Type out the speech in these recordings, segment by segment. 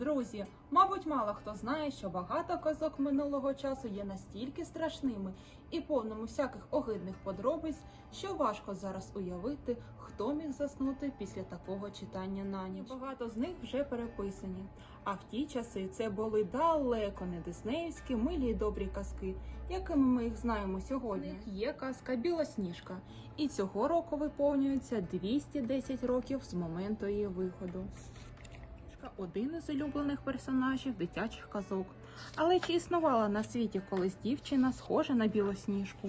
Друзі, мабуть, мало хто знає, що багато казок минулого часу є настільки страшними і повними всяких огидних подробиць, що важко зараз уявити, хто міг заснути після такого читання на ніч. Багато з них вже переписані. А в ті часи це були далеко не диснеївські милі й добрі казки, якими ми їх знаємо сьогодні. Є казка Білосніжка, і цього року виповнюється 210 років з моменту її виходу. Білосніжка – один із улюблених персонажів дитячих казок. Але чи існувала на світі колись дівчина, схожа на білосніжку?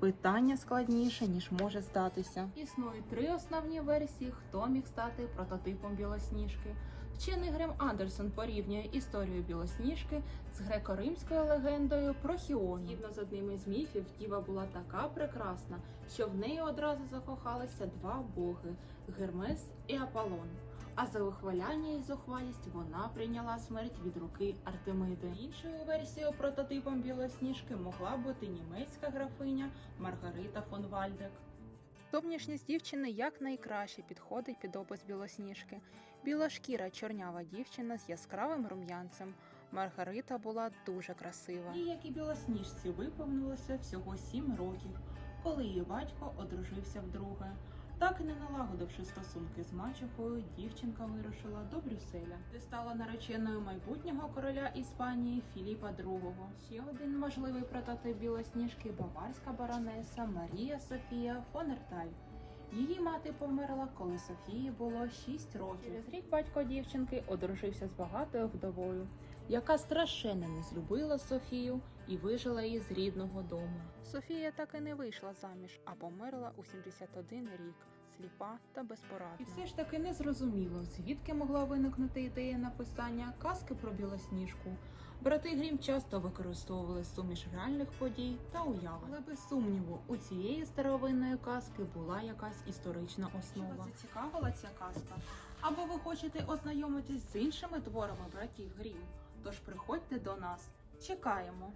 Питання складніше, ніж може здатися. Існують три основні версії, хто міг стати прототипом білосніжки. Вчений Грем Андерсон порівнює історію білосніжки з греко-римською легендою про Хіону. Згідно з одним із міфів, діва була така прекрасна, що в неї одразу закохалися два боги Гермес і Аполлон. А за вихваляння і зухвалість вона прийняла смерть від руки Артемиди. Іншою версією прототипом білосніжки могла бути німецька графиня Маргарита фон Вальдек. Зовнішність дівчини якнайкраще підходить під опис білосніжки. Біла шкіра чорнява дівчина з яскравим рум'янцем. Маргарита була дуже красива. І як і білосніжці виповнилося всього сім років, коли її батько одружився вдруге. Так і не налагодивши стосунки з мачехою, дівчинка вирушила до Брюсселя, де стала нареченою майбутнього короля Іспанії Філіпа II. Ще один можливий прототип білосніжки баварська баронеса Марія Софія фон Ерталь. Її мати померла, коли Софії було 6 років. Через рік батько дівчинки одружився з багатою вдовою, яка страшенно не злюбила Софію і вижила її з рідного дому. Софія так і не вийшла заміж, а померла у 71 рік, сліпа та безпорадна. І все ж таки не зрозуміло, звідки могла виникнути ідея написання казки про білосніжку. Брати Грім часто використовували суміш реальних подій та уяви. Але без сумніву, у цієї старовинної казки була якась історична основа. Чи вас зацікавила ця казка? Або ви хочете ознайомитись з іншими творами братів Грім? Тож приходьте до нас. Чекаємо.